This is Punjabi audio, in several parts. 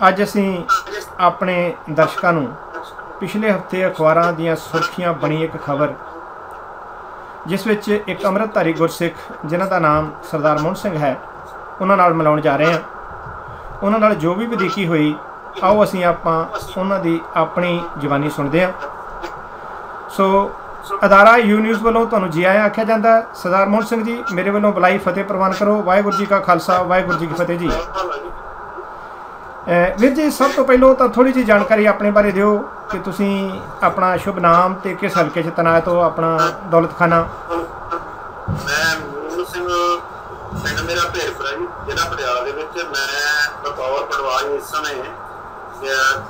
ਅੱਜ ਅਸੀਂ ਆਪਣੇ ਦਰਸ਼ਕਾਂ ਨੂੰ ਪਿਛਲੇ ਹਫ਼ਤੇ ਅਖਬਾਰਾਂ ਦੀਆਂ ਸੁਰਖੀਆਂ ਬਣੀ ਇੱਕ ਖਬਰ, ਜਿਸ ਵਿੱਚ ਇੱਕ ਅੰਮ੍ਰਿਤਧਾਰੀ ਗੁਰਸਿੱਖ, ਜਿਨ੍ਹਾਂ ਦਾ ਨਾਮ ਸਰਦਾਰ ਮੋਹਨ ਸਿੰਘ ਹੈ, ਉਹਨਾਂ ਨਾਲ ਮਿਲਾਉਣ ਜਾ ਰਹੇ ਹਾਂ। ਉਹਨਾਂ ਨਾਲ ਜੋ ਵੀ ਵਧੀਕੀ ਹੋਈ, ਆਓ ਅਸੀਂ ਆਪਾਂ ਉਹਨਾਂ ਦੀ ਆਪਣੀ ਜ਼ੁਬਾਨੀ ਸੁਣਦੇ ਹਾਂ। ਸੋ, ਅਦਾਰਾ ਯੂ ਨਿਊਜ਼ ਵੱਲੋਂ ਤੁਹਾਨੂੰ ਜੀ ਆਇਆਂ ਆਖਿਆ ਜਾਂਦਾ, ਸਰਦਾਰ ਮੋਹਨ ਸਿੰਘ ਜੀ, ਮੇਰੇ ਵੱਲੋਂ ਬੁਲਾਈ ਫਤਿਹ ਪ੍ਰਵਾਨ ਕਰੋ। ਵਾਹਿਗੁਰੂ ਜੀ ਕਾ ਖਾਲਸਾ, ਵਾਹਿਗੁਰੂ ਜੀ ਕੀ ਫਤਿਹ ਜੀ। ਵੀਰ ਜੀ ਸਭ ਤੋਂ ਪਹਿਲਾਂ ਤਾਂ ਥੋੜੀ ਜਿਹੀ ਜਾਣਕਾਰੀ ਆਪਣੇ ਬਾਰੇ ਦਿਓ ਕਿ ਤੁਸੀਂ ਆਪਣਾ ਸ਼ੁਭ ਨਾਮ ਤੇ ਕਿਸ ਹਲਕੇ 'ਚ ਤਨਾਇਤ ਹੋ ਆਪਣਾ ਦੌਲਤਖਾਨਾ? ਮੈਂ ਮੂਲ ਸਿੰਘ ਪਿੰਡ ਮੇਰਾ ਭੇਰਪੁਰਾ ਜੀ ਜ਼ਿਲ੍ਹਾ ਪਟਿਆਲਾ ਦੇ ਵਿੱਚ ਮੈਂ ਬਤੌਰ ਪਟਵਾਰੀ ਇਸ ਸਮੇਂ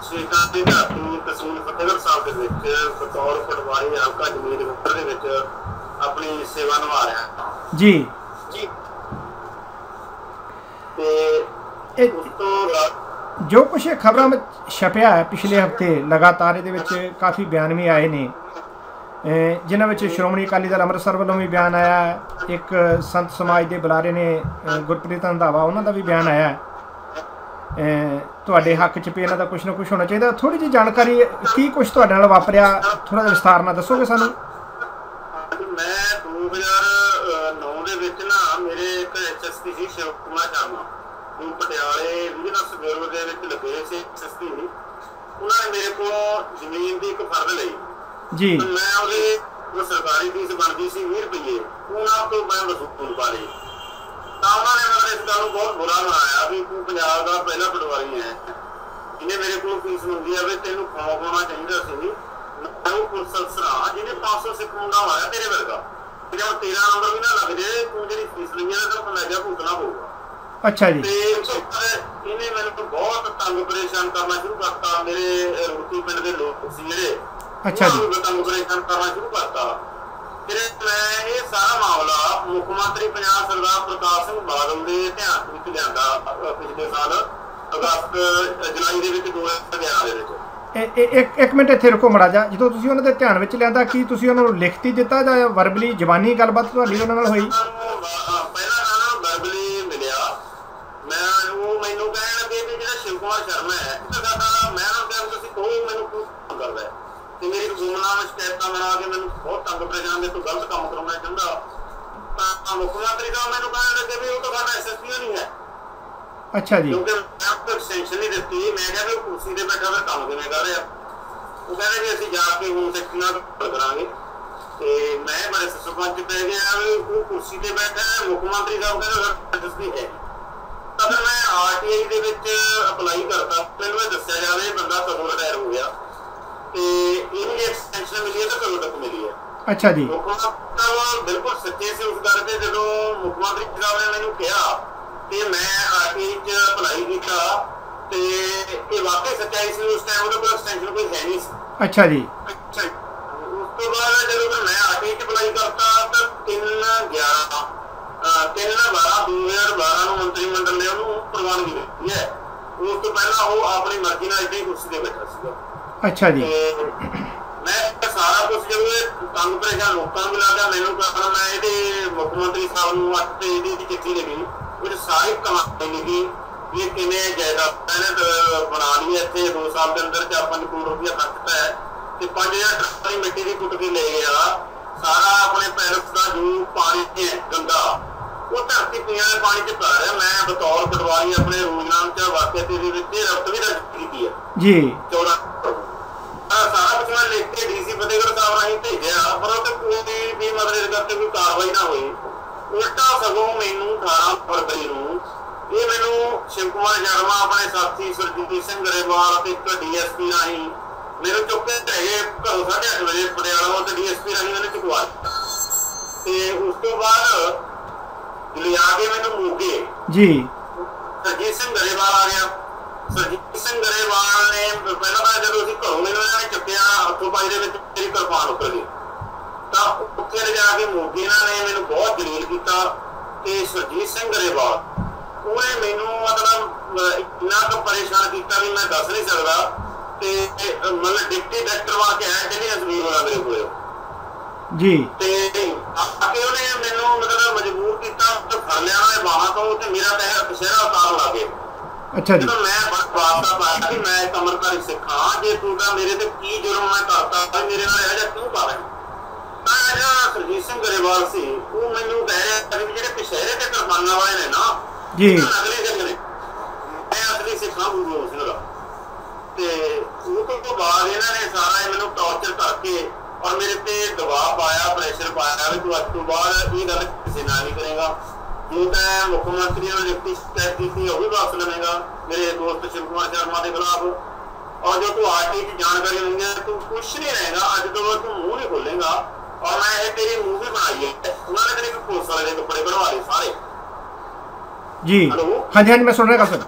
ਸ਼ੇਖਾਂ ਦੇ ਧਾਤੂ ਤਹਿਸੀਲ ਫਤਿਹਗੜ੍ਹ ਸਾਹਿਬ ਦੇ ਵਿੱਚ ਬਤੌਰ ਪਟਵਾਰੀ ਹਲਕਾ ਜਮੀਰ ਗੁੱਟਰ ਦੇ ਵਿੱਚ ਆਪਣੀ ਸੇਵਾ ਨਿਭਾ ਰਿਹਾ ਹਾਂ। ਜੀ। ਜੀ। ਤੇ ਇਹ ਉਸ ਤੋਂ ਜੋ ਕੁਛ ਖਬਰਾਂ ਵਿੱਚ ਛਪਿਆ ਹੈ, ਪਿਛਲੇ ਹਫ਼ਤੇ ਲਗਾਤਾਰ ਇਹਦੇ ਵਿੱਚ ਕਾਫੀ ਬਿਆਨ ਵੀ ਆਏ ਨੇ। ਜਿਨ੍ਹਾਂ ਵਿੱਚ ਸ਼੍ਰੋਮਣੀ ਅਕਾਲੀ ਦਲ ਅੰਮ੍ਰਿਤਸਰ ਵੱਲੋਂ ਵੀ ਬਿਆਨ ਆਇਆ ਇੱਕ ਸੰਤ ਸਮਾਜ ਦੇ ਬੁਲਾਰੇ ਨੇ ਗੁਰਪ੍ਰੀਤ ਰੰਧਾਵਾ, ਉਹਨਾਂ ਦਾ ਵੀ ਬਿਆਨ ਆਇਆ ਤੁਹਾਡੇ ਹੱਕ 'ਚ ਵੀ ਇਹਨਾਂ ਦਾ ਕੁਝ ਨਾ ਕੁਝ ਹੋਣਾ ਚਾਹੀਦਾ। ਥੋੜੀ ਜਿਹੀ ਜਾਣਕਾਰੀ, ਕੀ ਕੁਝ ਤੁਹਾਡੇ ਨਾਲ ਵਾਪਰਿਆ ਥੋੜਾ ਜਿਹਾ ਵਿਸਥਾਰ ਨਾਲ ਦੱਸੋਗੇ ਸਾਨੂੰ? ਮੈਂ 2009 ਦੇ ਵਿੱਚ ਨਾ ਮੇਰੇ ਇੱਕ ਐਸਐਸਪੀ ਸੀ ਸ਼ਿਵ ਕੁਮਾਰ ਸ਼ਰਮਾ। ਉਹ ਪਟਿਆਲੇ ਵਿਜੀਲੈਂਸ ਬਿਊਰੋ ਦੇ ਵਿੱਚ ਲੱਗੇ ਸੀ ਐਸਐਸਪੀ ਉਹਨਾਂ ਨੇ ਮੇਰੇ ਕੋਲੋਂ ਜ਼ਮੀਨ ਦੀ ਇੱਕ ਫਰਦ ਲਈ। ਜੀ। ਮੈਂ ਉਹਦੇ ਉਹ ਸਰਕਾਰੀ ਫੀਸ ਬਣਦੀ ਸੀ 20 ਰੁਪਏ ਉਹਨਾਂ ਤੋਂ ਮੈਂ ਵਸੂਲ ਪਾ ਲਈ। ਤਾਂ ਉਹਨਾਂ ਨੇ ਮੇਰੇ ਇਸ ਗੱਲ ਨੂੰ ਬਹੁਤ ਬੁਰਾ ਬਣਾਇਆ ਵੀ ਤੂੰ ਪੰਜਾਬ ਦਾ ਪਹਿਲਾ ਪਟਵਾਰੀ ਹੈ। ਜਿਹਨੇ ਮੇਰੇ ਕੋਲ ਫੀਸ ਮੰਗੀ ਆ ਵੀ ਤੈਨੂੰ ਖੌਫ ਹੋਣਾ ਚਾਹੀਦਾ ਸੀ। ਉਹ ਪੁਲਿਸ ਅਫਸਰ ਹਾਂ ਜਿਹਨੇ 500 ਸਿੱਖ ਮੁੰਡਾ ਹੋਇਆ ਤੇਰੇ ਵਰਗਾ। ਜਦ ਤੇਰਾ ਨੰਬਰ ਵੀ ਨਾ ਲੱਗ ਜੇ ਤੂੰ ਜਿਹੜੀ ਫੀਸ ਲਈ ਹੈ ਤਾਂ ਮੈਂ ਜਾ ਭੁਗਤਣਾ ਪਊਗਾ। ਅੱਛਾ ਜੀ। ਤੇ ਇਹਨੇ ਮੈਨੂੰ ਬਹੁਤ ਤੰਗ ਪਰੇਸ਼ਾਨ ਕਰਨਾ ਸ਼ੁਰੂ ਕਰਤਾ। ਮੇਰੇ ਰੁਕੀ ਪਿੰਡ ਦੇ ਲੋਕ ਸੀ ਜਿਹੜੇ ਅੱਛਾ ਜੀ। ਤੰਗ ਪਰੇਸ਼ਾਨ ਕਰਨਾ ਸ਼ੁਰੂ ਕਰਤਾ। ਫਿਰ ਮੈਂ ਇਹ ਸਾਰਾ ਮਾਮਲਾ ਮੁੱਖ ਮੰਤਰੀ ਪੰਜਾਬ ਸਰਦਾਰ ਪ੍ਰਕਾਸ਼ ਸਿੰਘ ਬਾਦਲ ਦੇ ਧਿਆਨ ਵਿੱਚ ਲਿਆਂਦਾ ਪਿਛਲੇ ਸਾਲ ਅਗਸਤ ਜੁਲਾਈ ਦੇ ਵਿੱਚ 2011 ਦੇ ਵਿੱਚ। ਇੱਕ ਇੱਕ ਮਿੰਟ ਇੱਥੇ ਰੁਕੋ ਮੜਾ ਜਾ ਜਦੋਂ ਤੁਸੀਂ ਉਹਨਾਂ ਦੇ ਧਿਆਨ ਵਿੱਚ ਲਿਆਂਦਾ ਕੀ ਤੁਸੀਂ ਉਹਨਾਂ ਨੂੰ ਲਿਖਤੀ ਦਿੱਤਾ ਜਾਂ ਵਰਬਲੀ ਜ਼ਬਾਨੀ ਗੱਲਬਾਤ ਤੁਹਾਡੀ ਉਹਨਾਂ ਨਾਲ ਹੋਈ ਉਹਨਾਂ ਨੂੰ, ਅਹ, ਪਹਿਲਾਂ ਤਾਂ ਨਾ ਵਰਬਲੀ ਮਿਲਿਆ ਮੈਂ ਉਹ ਮੈਨੂੰ ਕਹਿਣ ਲੱਗੇ ਕੁਮਾਰ ਸ਼ਰਮਾ ਹੈ। ਸਾਡਾ ਮੈਂ ਨੂੰ ਕਿਹਾ ਵੀ ਤੁਸੀਂ ਕਹੋ ਮੈਨੂੰ ਕਿਉਂ ਕਰਦਾ ਹੈ। ਤੇ ਮੇਰੀ ਗੁੰਮਨਾਮ ਸ਼ਿਕਾਇਤਾਂ ਬਣਾ ਕੇ ਮੈਨੂੰ ਬਹੁਤ ਤੰਗ ਪਰੇਸ਼ਾਨ ਦੇ ਤੋਂ ਗਲਤ ਕੰਮ ਕਰਾਉਣਾ ਚਾਹੁੰਦਾ ਤਾਂ ਮੁੱਖ ਮੰਤਰੀ ਦਾ ਮੈਨੂੰ ਕਹਿਣ ਲੱਗੇ ਵੀ ਉਹ ਤਾਂ ਸਾਡਾ ਐਸਐਸਪੀ ਨਹੀਂ ਹੈ। ਅੱਛਾ ਜੀ। ਕਿਉਂਕਿ ਮੈਂ ਕੋਈ ਐਕਸਟੈਂਸ਼ਨ ਨਹੀਂ ਦਿੱਤੀ। ਮੈਂ ਕਿਹਾ ਵੀ ਕੁਰਸੀ ਤੇ ਬੈਠਾ ਫਿਰ ਕੰਮ ਕਿਵੇਂ ਕਰ ਰਿਹਾ। ਉਹ ਕਹਿੰਦੇ ਵੀ ਅਸੀਂ ਜਾ ਕੇ ਹੁਣ ਸੈਕਟਰੀ ਨਾਲ ਗੱਲ ਕਰਾਂਗੇ। ਤੇ ਮੈਂ ਬੜੇ ਸਰਪੰਚ ਪੈ ਗਿਆ ਉਹ ਕੁਰਸੀ ਤੇ ਬੈਠਾ ਮੁੱਖ ਮੰਤਰੀ ਸਾਹਿਬ ਕਹਿੰਦੇ ਸਾਡਾ ਐਸਐਸਪੀ ਹੈ ਤਾਂ ਫਿਰ ਮੈਂ ਆਰਟੀਆਈ ਦੇ ਵਿੱਚ ਅਪਲਾਈ ਕਰਤਾ। ਮੈਨੂੰ ਇਹ ਦੱਸਿਆ ਜਾਵੇ ਬੰਦਾ ਕਦੋਂ ਰਿਟਾਇਰ ਹੋ ਗਿਆ। ਤੇ ਇਹਨੂੰ ਐਕਸਟੈਂਸ਼ਨ ਮਿਲੀ ਹੈ ਤਾਂ ਕਦੋਂ ਤੱਕ ਮਿਲੀ ਹੈ? ਅੱਛਾ ਜੀ। ਸਾਹਿਬ ਬਿਲਕੁਲ ਸੱਚੇ ਸੀ ਉਸ ਗੱਲ ਤੇ ਜਦੋਂ ਮੁੱਖ ਮੰਤਰੀ ਸਾਹਿਬ ਨੇ ਮੈਨੂੰ ਕਿਹਾ ਤੇ ਮੈਂ ਆਰਟੀਆਈ ਚ ਅਪਲਾਈ ਕੀਤਾ ਤੇ ਇਹ ਵਾਕਈ ਸੱਚਾਈ ਸੀ ਉਸ ਟਾਈਮ ਉਹਦੇ ਕੋਲ ਐਕਸਟੈਂਸ਼ਨ ਕੋਈ ਹੈ ਨਹੀਂ ਸੀ। ਅੱਛਾ ਜੀ। ਅੱਛਾ ਜੀ। ਉਸ ਤੋਂ ਬਾਅਦ ਜਦੋਂ ਮੈਂ ਆਰਟੀਆਈ ਚ ਅਪਲਾਈ ਕਰਤਾ ਤਾਂ 3 11 3 12 2012 ਨੂੰ ਮੰਤਰੀ ਮੰਡਲ ਨੇ ਉਹਨੂੰ ਪ੍ਰਵਾਨਗੀ ਦਿੱਤੀ ਹੈ। ਉਸ ਤੋਂ ਪਹਿਲਾਂ ਉਹ ਆਪਣੀ ਮਰਜ਼ੀ ਨਾਲ ਇੱਥੇ ਕੁਰਸੀ ਤੇ ਬੈਠਾ ਸੀਗਾ। ਅੱਛਾ ਜੀ। ਮੈਂ ਸਾਰਾ ਕੁਝ ਜਦੋਂ ਤੰਗ ਪਰੇਸ਼ਾਨ ਲੋਕਾਂ ਨੂੰ ਮਿਲਾਦਾ ਮੈਨੂੰ ਕਹਿੰਦਾ ਮੈਂ ਇਹਦੇ ਮੁੱਖ ਮੰਤਰੀ ਸਾਹਿਬ ਨੂੰ ਤੇ ਇਹਦੀ ਚਿੱਠੀ ਲਿਖੀ ਉਹ ਸਾਰੀ ਕਹਾਣੀ ਲਿਖੀ ਵੀ ਇਹ ਕਿਵੇਂ ਜਾਇਦਾਦ ਇਹਨੇ ਬਣਾ ਲਈ ਇੱਥੇ 2 ਸਾਲ ਦੇ ਅੰਦਰ 4-5 ਕਰੋੜ ਰੁਪਇਆ ਖਰਚਤਾ ਹੈ ਤੇ 5000 ਟਰਾਲੀ ਮਿੱਟੀ ਦੀ ਕੁੱਟ ਕੇ ਲੈ ਗਿਆ। ਸਾਰਾ ਆਪਣੇ ਪੈਰਸ ਦਾ ਜੋ ਪਾਣੀ ਹੈ ਗੰਦਾ। ਉਹ ਧਰਤੀ ਪੀਣ ਵਾਲੇ ਪਾਣੀ ਚ ਪਾ ਰਿਹਾ ਮੈਂ ਬਤੌਰ ਪਟਵਾਰੀ ਆਪਣੇ ਰੋਜ਼ਨਾਮ ਚ ਵਾਕਿਆ ਤੇ ਦੇ ਵਿੱਚ ਰਫਤ ਵੀ ਦਰਜ ਕੀਤੀ ਹੈ ਜੀ। 14 ਆਹ ਸਾਰਾ ਕੁਝ ਮੈਂ ਲਿਖ ਕੇ ਡੀਸੀ ਫਤਿਹਗੜ੍ਹ ਸਾਹਿਬ ਰਾਹੀਂ ਭੇਜਿਆ ਪਰ ਉਹ ਤੇ ਕੋਈ ਵੀ ਮਦਦ ਕਰਕੇ ਕੋਈ ਕਾਰਵਾਈ ਨਾ ਹੋਈ। ਉਲਟਾ ਸਗੋਂ ਮੈਨੂੰ 18 ਫਰਵਰੀ ਨੂੰ ਇਹ ਮੈਨੂੰ ਸ਼ਿਵ ਕੁਮਾਰ ਸ਼ਰਮਾ ਆਪਣੇ ਸਾਥੀ ਸੁਰਜੀਤ ਸਿੰਘ ਗਰੇਵਾਲ ਤੇ ਇੱਕ ਡੀਐਸਪੀ ਰਾਹੀਂ ਮੈਨੂੰ ਚੁੱਕ ਗਏ ਘਰੋਂ 8:30 ਵਜੇ ਪਟਿਆਲਾ ਤੇ ਡੀਐਸਪੀ ਰਾਹੀਂ ਮੈਨੂੰ ਚੁਕਵਾ ਦਿੱਤਾ। ਤੇ ਉਸ ਤੋਂ ਬਾਅਦ ਲਿਆ ਕੇ ਮੈਨੂੰ ਮੋਗੇ ਜੀ। ਸਰਜੀਤ ਸਿੰਘ ਗਰੇਵਾਲ ਆ ਗਿਆ। ਸਰਜੀਤ ਸਿੰਘ ਗਰੇਵਾਲ ਨੇ ਪਹਿਲਾਂ ਤਾਂ ਜਦੋਂ ਅਸੀਂ ਘਰੋਂ ਮੈਨੂੰ ਇਹਨਾਂ ਨੇ ਚੁੱਕਿਆ ਹੱਥੋਂ ਪਾਈ ਦੇ ਵਿੱਚ ਮੇਰੀ ਕਿਰਪਾਨ ਉੱਤਰ ਗਈ। ਤਾਂ ਉੱਥੇ ਲਿਜਾ ਕੇ ਮੋਗੀ ਇਹਨਾਂ ਨੇ ਮੈਨੂੰ ਬਹੁਤ ਜਲੀਲ ਕੀਤਾ ਤੇ ਸਰਜੀਤ ਸਿੰਘ ਗਰੇਵਾਲ ਉਹਨੇ ਮੈਨੂੰ ਮਤਲਬ ਇੰਨਾ ਕੁ ਪਰੇਸ਼ਾਨ ਕੀਤਾ ਵੀ ਮੈਂ ਦੱਸ ਨਹੀਂ ਸਕਦਾ ਤੇ ਮਤਲਬ ਡਿਪਟੀ ਡਾਇਰੈਕਟਰ ਵਾ ਕੇ ਆਇਆ ਜਿਹੜੀ ਅਸਵੀਰ ਹੋਣਾ ਮੇਰੇ ਕੋਲੇ ਜੀ। ਤੇ ਕੇ ਉਹਨੇ ਮੈਨੂੰ ਮਤਲਬ ਮਜਬੂਰ ਕੀਤਾ ਤੇ ਫੜ ਲਿਆ ਉਹਨੇ ਬਾਹਾਂ ਤੋਂ ਤੇ ਮੇਰਾ ਪੈਰ ਪਿਛੇਰਾ ਉਤਾਰ ਲਾ ਕੇ ਅੱਛਾ ਜੀ। ਮੈਂ ਵਾਸਤਾ ਪਾਇਆ ਕਿ ਮੈਂ ਇੱਕ ਅੰਮ੍ਰਿਤਧਾਰੀ ਸਿੱਖ ਜੇ ਤੂੰ ਤਾਂ ਮੇਰੇ ਤੇ ਕੀ ਜੁਰਮ ਮੈਂ ਕਰਤਾ ਮੇਰੇ ਨਾਲ ਇਹ ਜਿਹਾ ਕਿਉਂ ਕਰ ਰਿਹਾ ਤਾਂ ਜਿਹੜਾ ਸਰਜੀਤ ਸਿੰਘ ਗਰੇਵਾਲ ਸੀ ਉਹ ਮੈਨੂੰ ਕਹਿ ਰਿਹਾ ਵੀ ਜਿਹੜੇ ਪਿਛੇਰੇ ਤੇ ਕਰਮਾਨਾ ਵਾਲੇ ਨੇ ਨਾ ਜੀ। ਅਗਲੇ ਸਿੱਖ ਨੇ। ਮੈਂ ਅਸਲੀ ਸਿੱਖਾਂ ਗੁਰੂ ਗੋਬਿੰਦ ਸਿੰਘ ਦਾ। ਤੇ ਉਹ ਤੋਂ ਤੋਂ ਬਾਅਦ ਇਹਨਾਂ ਨੇ ਸਾਰਾ ਇਹ ਮੈਨੂੰ ਟੌਰਚਰ ਕਰਕੇ ਔਰ ਮੇਰੇ ਤੇ ਦਬਾਅ ਪਾਇਆ ਪ੍ਰੈਸ਼ਰ ਪਾਇਆ ਵੀ ਤੂੰ ਅੱਜ ਤੋਂ ਬਾਅਦ ਇਹ ਗੱਲ ਕਿਸੇ ਨਾਲ ਨਹੀਂ ਕਰੇਗਾ। ਜੋ ਤਾਂ ਮੁੱਖ ਮੰਤਰੀ ਨੇ ਲਿਖਤੀ ਸ਼ਿਕਾਇਤ ਕੀਤੀ ਉਹ ਵੀ ਵਾਪਸ ਲਵੇਂਗਾ ਮੇਰੇ ਦੋਸਤ ਸ਼ਿਵ ਕੁਮਾਰ ਸ਼ਰਮਾ ਦੇ ਖਿਲਾਫ। ਔਰ ਜੋ ਤੂੰ ਆਰਟੀ ਦੀ ਜਾਣਕਾਰੀ ਲੈਂਦੀ ਹੈ ਤੂੰ ਕੁਛ ਨਹੀਂ ਰਹੇਗਾ ਅੱਜ ਤੋਂ ਬਾਅਦ ਤੂੰ ਮੂੰਹ ਨਹੀਂ ਖੋਲੇਗਾ। ਔਰ ਮੈਂ ਇਹ ਤੇਰੀ ਮੂੰਹ ਵੀ ਬਣਾਈ ਹੈ ਉਹਨਾਂ ਨੇ ਤੇਰੇ ਪੁਲਿਸ ਵਾਲੇ ਦੇ ਕੱਪੜੇ ਬਣਵਾ ਲਏ ਸਾਰੇ। ਜੀ। ਹਾਂਜੀ ਹਾਂਜੀ ਮੈਂ ਸੁਣ ਰਿਹਾ ਗੱਲ ਸਰ